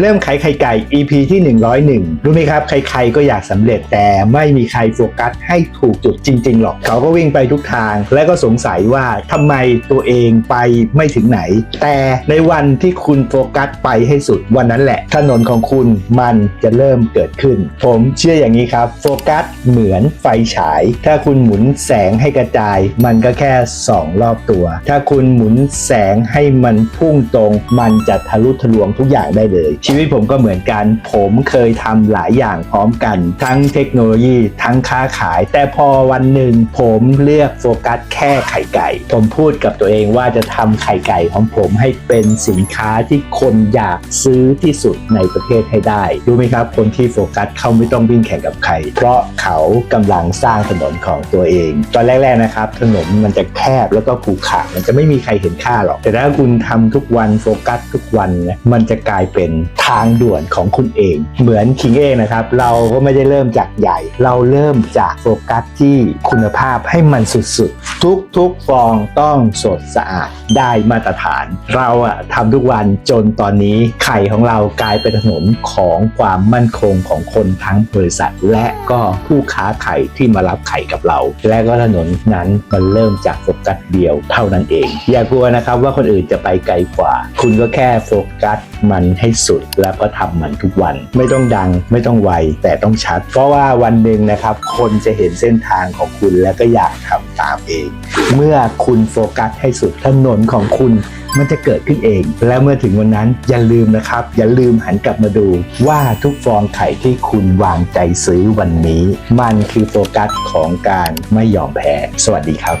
เริ่มขายไข่ไก่ EP ที่ 101 รู้ไหมครับ ใครๆก็อยากสำเร็จแต่ไม่มีใครโฟกัสให้ถูกจุดจริง ๆ หรอก เขาก็วิ่งไปทุกทาง และก็สงสัยว่าทำไมตัวเองไปไม่ถึงไหน แต่ในวันที่คุณโฟกัสไปให้สุดวันนั้นแหละ ถนนของคุณมันจะเริ่มเกิดขึ้น ผมเชื่ออย่างนี้ครับ โฟกัสเหมือนไฟฉาย ถ้าคุณหมุนแสงให้กระจาย มันก็แค่2รอบตัว ถ้าคุณหมุนแสงให้มันพุ่งตรง มันจะทะลุทะลวงทุกอย่างได้เลยชีวิตผมก็เหมือนกัน ผมเคยทำหลายอย่างพร้อมกัน ทั้งเทคโนโลยี ทั้งค้าขาย แต่พอวันหนึ่งผมเลือกโฟกัสแค่ไข่ไก่ ผมพูดกับตัวเองว่าจะทำไข่ไก่ของผมให้เป็นสินค้าที่คนอยากซื้อที่สุดในประเทศให้ได้ รู้ไหมครับ คนที่โฟกัสเขาไม่ต้องวิ่งแข่งกับใคร เพราะเขากำลังสร้างถนนของตัวเอง ตอนแรกๆนะครับ ถนนมันจะแคบแล้วก็ขรุขระมันจะไม่มีใครเห็นค่าหรอก แต่ถ้าคุณทำทุกวันโฟกัสทุกวันนะมันจะกลายเป็นทางด่วนของคุณเอง เหมือนคิงเองนะครับ เราก็ไม่ได้เริ่มจากใหญ่ เราเริ่มจากโฟกัสที่คุณภาพให้มันสุดๆ ทุกๆฟองต้องสดสะอาดได้มาตรฐาน เราอะทำทุกวันจนตอนนี้ไข่ของเรากลายเป็นถนนของความมั่นคงของคนทั้งบริษัท และก็ผู้ค้าไข่ที่มารับไข่กับเรา และก็ถนนนั้นมันเริ่มจากโฟกัสเดียวเท่านั้นเอง อย่ากลัวนะครับว่าคนอื่นจะไปไกลกว่า คุณก็แค่โฟกัสมันให้สุดแล้วก็ทำมันทุกวัน ไม่ต้องดังไม่ต้องไวแต่ต้องชัด เพราะว่าวันหนึ่งนะครับ คนจะเห็นเส้นทางของคุณและก็อยากทำตามเอง เมื่อคุณโฟกัสให้สุดถนนของคุณมันจะเกิดขึ้นเอง และเมื่อถึงวันนั้นอย่าลืมนะครับ อย่าลืมหันกลับมาดู ว่าทุกฟองไข่ที่คุณวางใจซื้อวันนี้ มันคือโฟกัสของการไม่ยอมแพ้ สวัสดีครับ